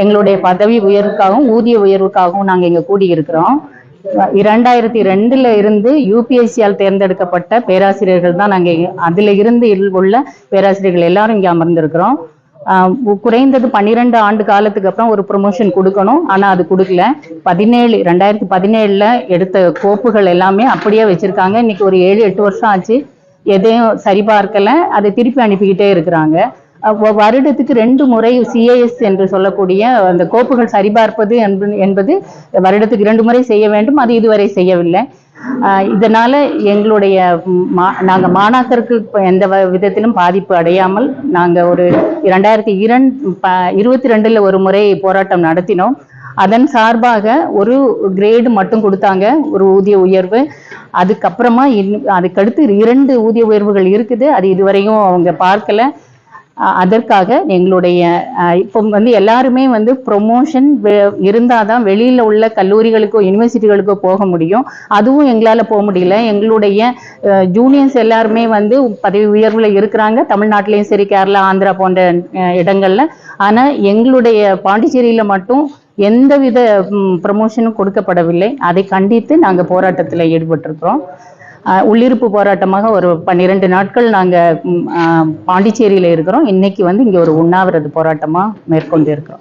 எங்களுடைய பதவி உயர்வுக்காகவும் ஊதிய உயர்வுக்காகவும் நாங்கள் இங்கே கூடியிருக்கிறோம். இரண்டாயிரத்தி ரெண்டுல இருந்து யூபிஎஸ்சியால் தேர்ந்தெடுக்கப்பட்ட பேராசிரியர்கள் தான் நாங்கள் அதில் இருந்து உள்ள பேராசிரியர்கள் எல்லாரும் இங்கே அமர்ந்திருக்கிறோம். குறைந்தது பன்னிரெண்டு ஆண்டு காலத்துக்கு அப்புறம் ஒரு ப்ரொமோஷன் கொடுக்கணும். ஆனால் அது கொடுக்கல. பதினேழு ரெண்டாயிரத்தி பதினேழுல எடுத்த கோப்புகள் எல்லாமே அப்படியே வச்சிருக்காங்க. இன்னைக்கு ஒரு ஏழு எட்டு வருஷம் ஆச்சு. எதையும் சரிபார்க்கல. அதை திருப்பி அனுப்பிக்கிட்டே இருக்கிறாங்க. வருடத்துக்கு ரெண்டு முறை சிஏஎஸ் என்று சொல்லக்கூடிய அந்த கோப்புகள் சரிபார்ப்பது என்பது என்பது வருடத்துக்கு இரண்டு முறை செய்ய வேண்டும். அது இதுவரை செய்யவில்லை. இதனால எங்களுடைய மா- நாங்க மாணாக்கருக்கு எந்த வ- விதத்திலும் பாதிப்பு அடையாமல் நாங்க ஒரு இரண்டாயிரத்தி இரண்டு இருபத்தி ரெண்டுல ஒரு முறை போராட்டம் நடத்தினோம். அதன் சார்பாக ஒரு கிரேடு மட்டும் கொடுத்தாங்க ஒரு ஊதிய உயர்வு. அதுக்கப்புறமா இன்- அதுக்கடுத்து இரண்டு ஊதிய உயர்வுகள் இருக்குது. அது இதுவரையும் அவங்க பார்க்கல. அதற்காக எங்களுடைய இப்போ வந்து எல்லாருமே வந்து ப்ரொமோஷன் இருந்தால் தான் வெளியில் உள்ள கல்லூரிகளுக்கோ யூனிவர்சிட்டிகளுக்கோ போக முடியும். அதுவும் எங்களால் போக முடியல. எங்களுடைய ஜூனியர்ஸ் எல்லாருமே வந்து பதவி உயர்வில் இருக்கிறாங்க. தமிழ்நாட்டிலையும் சரி கேரளா ஆந்திரா போன்ற இடங்களில். ஆனால் எங்களுடைய பாண்டிச்சேரியில் மட்டும் எந்தவித ப்ரமோஷனும் கொடுக்கப்படவில்லை. அதை கண்டித்து நாங்கள் போராட்டத்தில் ஈடுபட்டிருக்கிறோம். உள்ளிருப்பு போராட்டமாக ஒரு பன்னிரெண்டு நாட்கள் நாங்கள் பாண்டிச்சேரியில் இருக்கிறோம். இன்னைக்கு வந்து இங்கே ஒரு உண்ணாவிரத போராட்டமாக மேற்கொண்டு இருக்கிறோம்